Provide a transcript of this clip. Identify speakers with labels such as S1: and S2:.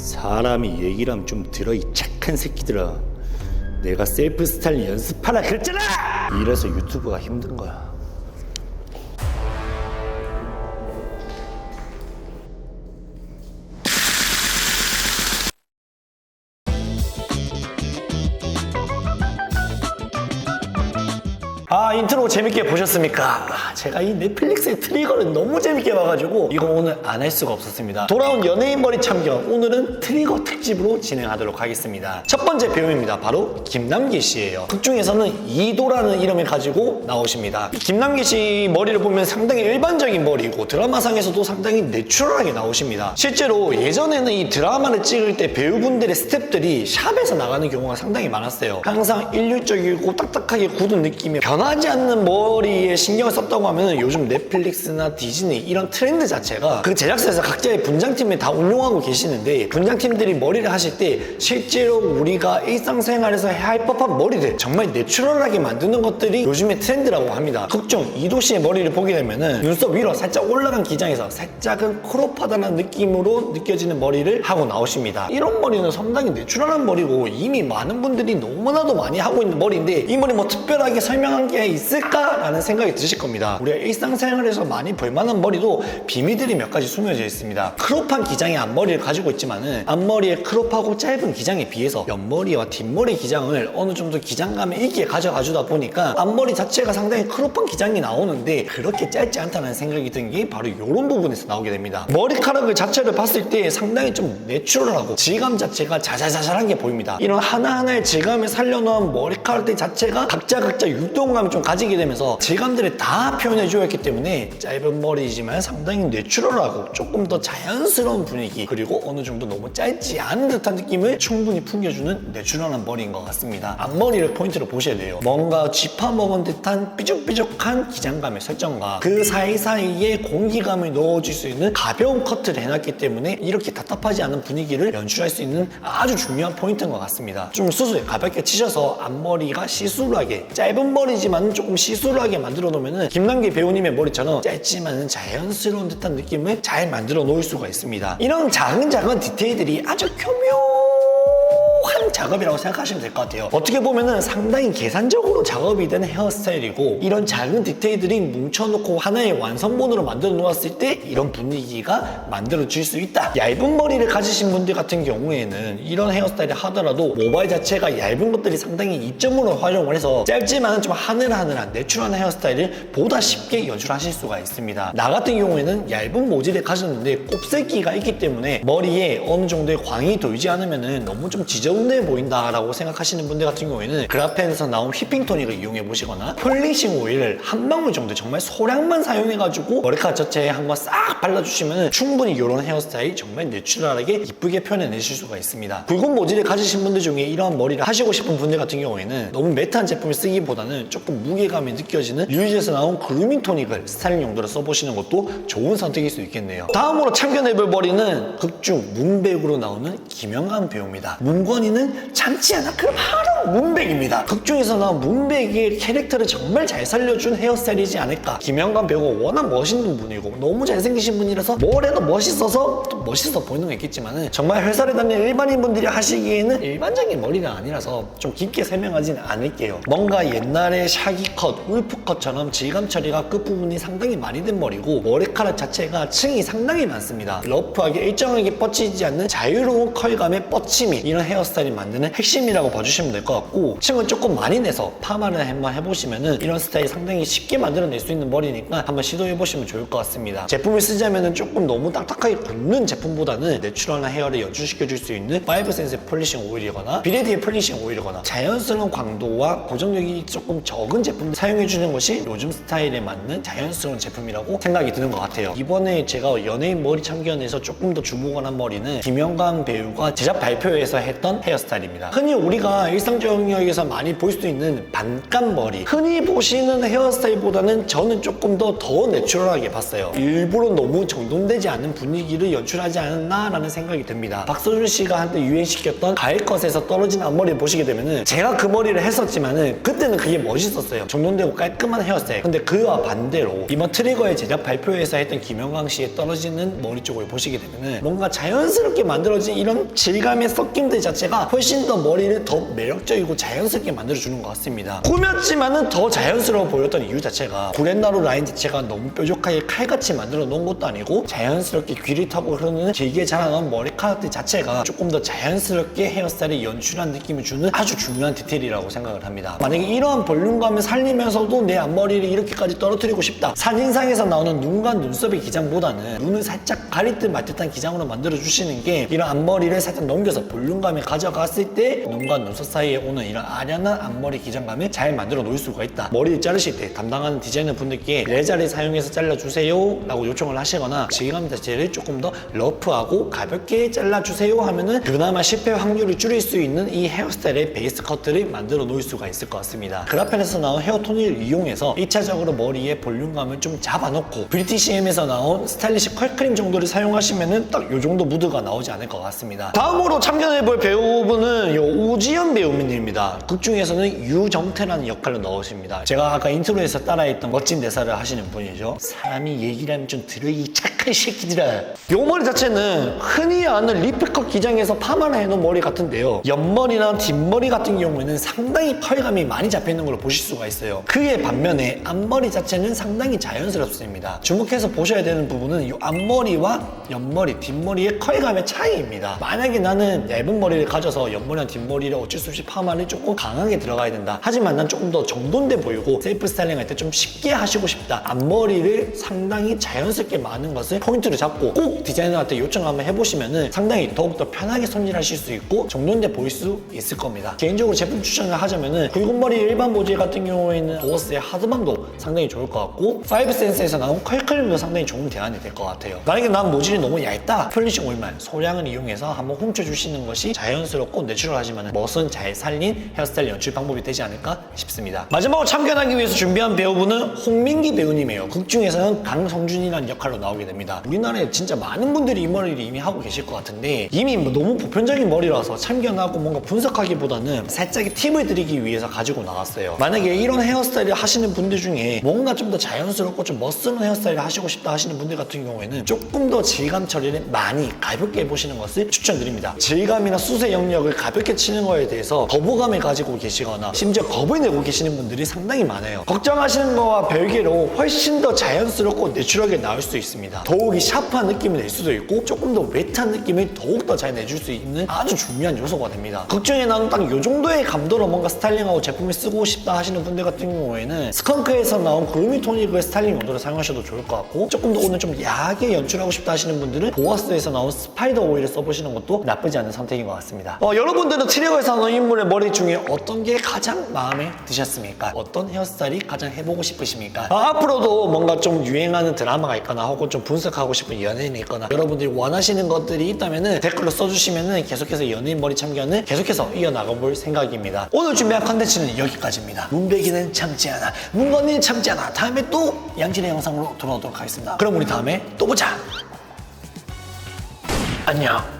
S1: 사람이 얘기를 하면 좀 들어 이 착한 새끼들아. 내가 셀프 스타일 연습하라 그랬잖아! 이래서 유튜브가 힘든 거야 아 인트로 재밌게 보셨습니까? 아, 제가 이 넷플릭스의 트리거를 너무 재밌게 봐가지고 이거 오늘 안 할 수가 없었습니다. 돌아온 연예인 머리 참견. 오늘은 트리거 특집으로 진행하도록 하겠습니다. 첫 번째 배우입니다. 바로 김남기 씨예요. 극 중에서는 이도라는 이름을 가지고 나오십니다. 이 김남기 씨 머리를 보면 상당히 일반적인 머리고 드라마상에서도 상당히 내추럴하게 나오십니다. 실제로 예전에는 이 드라마를 찍을 때 배우분들의 스텝들이 샵에서 나가는 경우가 상당히 많았어요. 항상 일률적이고 딱딱하게 굳은 느낌이 변 하지 않는 머리에 신경을 썼다고 하면 요즘 넷플릭스나 디즈니 이런 트렌드 자체가 그 제작사에서 각자의 분장팀에 다 운용하고 계시는데 분장팀들이 머리를 하실 때 실제로 우리가 일상생활에서 해야 할 법한 머리들 정말 내추럴하게 만드는 것들이 요즘의 트렌드라고 합니다. 극중 이도 씨의 머리를 보게 되면은 눈썹 위로 살짝 올라간 기장에서 살짝은 크롭하다는 느낌으로 느껴지는 머리를 하고 나오십니다. 이런 머리는 상당히 내추럴한 머리고 이미 많은 분들이 너무나도 많이 하고 있는 머리인데 이 머리 뭐 특별하게 설명한 게 있을까라는 생각이 드실 겁니다. 우리가 일상생활에서 많이 볼만한 머리도 비밀들이 몇 가지 숨겨져 있습니다. 크롭한 기장의 앞머리를 가지고 있지만은 앞머리의 크롭하고 짧은 기장에 비해서 옆머리와 뒷머리 기장을 어느 정도 기장감에 있게 가져가 주다 보니까 앞머리 자체가 상당히 크롭한 기장이 나오는데 그렇게 짧지 않다는 생각이 든 게 바로 이런 부분에서 나오게 됩니다. 머리카락을 자체를 봤을 때 상당히 좀 내추럴하고 질감 자체가 자잘자잘한 게 보입니다. 이런 하나하나의 질감을 살려놓은 머리카락들 자체가 각자 각자 유동 감을 좀 가지게 되면서 질감들을 다 표현해주어 있기 때문에 짧은 머리이지만 상당히 내추럴하고 조금 더 자연스러운 분위기 그리고 어느 정도 너무 짧지 않은 듯한 느낌을 충분히 풍겨주는 내추럴한 머리인 것 같습니다. 앞머리를 포인트로 보셔야 돼요. 뭔가 쥐파먹은 듯한 삐죽삐죽한 기장감의 설정과 그 사이사이에 공기감을 넣어줄 수 있는 가벼운 커트를 해놨기 때문에 이렇게 답답하지 않은 분위기를 연출할 수 있는 아주 중요한 포인트인 것 같습니다. 좀 수술 가볍게 치셔서 앞머리가 시스루하게 짧은 머리지만 조금 시스루하게 만들어 놓으면 김남기 배우님의 머리처럼 짧지만 자연스러운 듯한 느낌을 잘 만들어 놓을 수가 있습니다. 이런 작은 작은 디테일들이 아주 교묘 한 작업이라고 생각하시면 될 것 같아요. 어떻게 보면은 상당히 계산적으로 작업이 된 헤어스타일이고 이런 작은 디테일들이 뭉쳐놓고 하나의 완성본으로 만들어 놓았을 때 이런 분위기가 만들어질 수 있다. 얇은 머리를 가지신 분들 같은 경우에는 이런 헤어스타일을 하더라도 모발 자체가 얇은 것들이 상당히 이점으로 활용을 해서 짧지만 좀 하늘하늘한 내추럴한 헤어스타일을 보다 쉽게 연출하실 수가 있습니다. 나 같은 경우에는 얇은 모질을 가졌는데 곱슬기가 있기 때문에 머리에 어느 정도의 광이 돌지 않으면 너무 좀 지저 분해 보인다라고 생각하시는 분들 같은 경우에는 그라펜에서 나온 휘핑 토닉을 이용해 보시거나 폴리싱 오일을 한 방울 정도 정말 소량만 사용해가지고 머리카락 자체에 한번 싹 발라주시면 충분히 이런 헤어스타일 정말 내추럴하게 이쁘게 표현해내실 수가 있습니다. 붉은 모질을 가지신 분들 중에 이런 머리를 하시고 싶은 분들 같은 경우에는 너무 매트한 제품을 쓰기보다는 조금 무게감이 느껴지는 류이즈에서 나온 그루밍 토닉을 스타일링 용도로 써보시는 것도 좋은 선택일 수 있겠네요. 다음으로 참견해볼 머리는 극중 문백으로 나오는 김영관 배우입니다. 문 건이는 참지 않아. 그럼 바로 문백입니다. 극 중에서 나온 문백의 캐릭터를 정말 잘 살려준 헤어스타일이지 않을까. 김영관 배우가 워낙 멋있는 분이고 너무 잘생기신 분이라서 뭘 해도 멋있어서 또 멋있어 보이는 건 있겠지만은 정말 회사를 다니는 일반인 분들이 하시기에는 일반적인 머리가 아니라서 좀 깊게 설명하진 않을게요. 뭔가 옛날에 샤기컷, 울프컷처럼 질감 처리가 끝부분이 상당히 많이 된 머리고 머리카락 자체가 층이 상당히 많습니다. 러프하게 일정하게 뻗치지 않는 자유로운 컬감의 뻗침이 이런 헤어스타일이 만드는 핵심이라고 봐주시면 될 것 같고 층을 조금 많이 내서 파마를 한번 해보시면은 이런 스타일 상당히 쉽게 만들어낼 수 있는 머리니까 한번 시도해보시면 좋을 것 같습니다. 제품을 쓰자면은 조금 너무 딱딱하게 굳는 제품보다는 내추럴한 헤어를 연출시켜줄 수 있는 5센스의 폴리싱 오일이거나 비레디의 폴리싱 오일이거나 자연스러운 광도와 고정력이 조금 적은 제품을 사용해주는 것이 요즘 스타일에 맞는 자연스러운 제품이라고 생각이 드는 것 같아요. 이번에 제가 연예인 머리 참견에서 조금 더 주목을 한 머리는 김영광 배우가 제작 발표회에서 했던 헤어스타일입니다. 흔히 우리가 일상 남성 영역에서 많이 볼 수 있는 반감 머리. 흔히 보시는 헤어스타일보다는 저는 조금 더 더 내추럴하게 봤어요. 일부러 너무 정돈되지 않은 분위기를 연출하지 않았나 라는 생각이 듭니다. 박서준 씨가 한때 유행시켰던 가일컷에서 떨어진 앞머리를 보시게 되면은 제가 그 머리를 했었지만은 그때는 그게 멋있었어요. 정돈되고 깔끔한 헤어스타일. 근데 그와 반대로 이번 트리거의 제작 발표회에서 했던 김영광 씨의 떨어지는 머리 쪽을 보시게 되면은 뭔가 자연스럽게 만들어진 이런 질감의 섞임들 자체가 훨씬 더 머리를 더 매력적 이고 자연스럽게 만들어주는 것 같습니다. 꾸몄지만은 더 자연스러워 보였던 이유 자체가 구렛나루 라인 자체가 너무 뾰족하게 칼같이 만들어 놓은 것도 아니고 자연스럽게 귀를 타고 흐르는 길게 자라나온 머리카락들 자체가 조금 더 자연스럽게 헤어스타일을 연출한 느낌을 주는 아주 중요한 디테일이라고 생각을 합니다. 만약에 이러한 볼륨감을 살리면서도 내 앞머리를 이렇게까지 떨어뜨리고 싶다. 사진상에서 나오는 눈과 눈썹의 기장보다는 눈을 살짝 가릴 듯말 듯한 기장으로 만들어 주시는 게 이런 앞머리를 살짝 넘겨서 볼륨감을 가져갔을 때 눈과 눈썹 사이에 오는 이런 아련한 앞머리 기장감을 잘 만들어 놓을 수가 있다. 머리를 자르실 때 담당하는 디자이너 분들께 레자를 사용해서 잘라주세요 라고 요청을 하시거나 질감 자체를 조금 더 러프하고 가볍게 잘라주세요 하면은 그나마 실패 확률을 줄일 수 있는 이 헤어스타일의 베이스 커트를 만들어 놓을 수가 있을 것 같습니다. 그라펜에서 나온 헤어톤을 이용해서 1차적으로 머리에 볼륨감을 좀 잡아놓고 브리티시엠에서 나온 스타일리시 컬크림 정도를 사용하시면은 딱 요 정도 무드가 나오지 않을 것 같습니다. 다음으로 참견해볼 배우분은 요 우지연 배우 님입니다. 극 중에서는 유정태라는 역할로 넣으십니다. 제가 아까 인트로에서 따라했던 멋진 대사를 하시는 분이죠. 사람이 얘기를 하면 좀 들어 이 착한 새끼들아. 요 머리 자체는 흔히 아는 리프컷 기장에서 파마를 해놓은 머리 같은데요. 옆머리나 뒷머리 같은 경우에는 상당히 펄감이 많이 잡혀있는 걸로 보실 수가 있어요. 그에 반면에 앞머리 자체는 상당히 자연스럽습니다. 주목해서 보셔야 되는 부분은 이 앞머리와 옆머리, 뒷머리의 컬감의 차이입니다. 만약에 나는 얇은 머리를 가져서 옆머리랑 뒷머리를 어쩔 수 없이 파마 를 조금 강하게 들어가야 된다. 하지만 난 조금 더 정돈돼 보이고 셀프 스타일링 할 때 좀 쉽게 하시고 싶다. 앞머리를 상당히 자연스럽게 많은 것을 포인트로 잡고 꼭 디자이너한테 요청 한번 해보시면은 상당히 더욱더 편하게 손질하실 수 있고 정돈돼 보일 수 있을 겁니다. 개인적으로 제품 추천을 하자면은 굵은 머리 일반 모질 같은 경우에는 도어스의 하드밤도 상당히 좋을 것 같고 파이브 센스에서 나온 컬컬림도 상당히 좋은 대안이 될 것 같아요. 만약에 난 모질이 너무 얇다 폴리싱 오일만 소량을 이용해서 한번 훔쳐주시는 것이 자연스럽고 내추럴하지만 멋은 잘 살린 헤어스타일 연출 방법이 되지 않을까 싶습니다. 마지막으로 참견하기 위해서 준비한 배우분은 홍민기 배우님이에요. 극 중에서는 강성준이라는 역할로 나오게 됩니다. 우리나라에 진짜 많은 분들이 이 머리를 이미 하고 계실 것 같은데 이미 뭐 너무 보편적인 머리라서 참견하고 뭔가 분석하기보다는 살짝의 팁을 드리기 위해서 가지고 나왔어요. 만약에 이런 헤어스타일을 하시는 분들 중에 뭔가 좀 더 자연스럽고 좀 멋스러운 헤어스타일을 하시고 싶다 하시는 분들 같은 경우에는 조금 더 질감 처리를 많이 가볍게 해보시는 것을 추천드립니다. 질감이나 수세 영역을 가볍게 치는 거에 대해서 거부감을 가지고 계시거나 심지어 겁을 내고 계시는 분들이 상당히 많아요. 걱정하시는 거와 별개로 훨씬 더 자연스럽고 내추럴하게 나올 수 있습니다. 더욱이 샤프한 느낌을 낼 수도 있고 조금 더 웨트한 느낌을 더욱 더 잘 내줄 수 있는 아주 중요한 요소가 됩니다. 극 중에 나는 딱이 정도의 감도로 뭔가 스타일링하고 제품을 쓰고 싶다 하시는 분들 같은 경우에는 스컹크에서 나온 그루미 토닉을 스타일링 용도로 사용하셔도 좋을 것 같고 조금 더 오늘 좀 야하게 연출하고 싶다 하시는 분들은 보아스에서 나온 스파이더 오일을 써보시는 것도 나쁘지 않은 선택인 것 같습니다. 어, 여러분들은 트리거에서 나온 인물 의 머리 중에 어떤 게 가장 마음에 드셨습니까? 어떤 헤어스타일이 가장 해보고 싶으십니까? 어, 앞으로도 뭔가 좀 유행하는 드라마가 있거나 혹은 좀 분석하고 싶은 연예인이 있거나 여러분들이 원하시는 것들이 있다면 댓글로 써주시면 계속해서 연예인 머리 참견을 계속해서 이어나가볼 생각입니다. 오늘 준비한 컨텐츠는 여기까지입니다. 문배기는 참지 않아, 문건이는 참지 않아. 다음에 또 양진의 영상으로 돌아오도록 하겠습니다. 그럼 우리 다음에 또 보자. 안녕.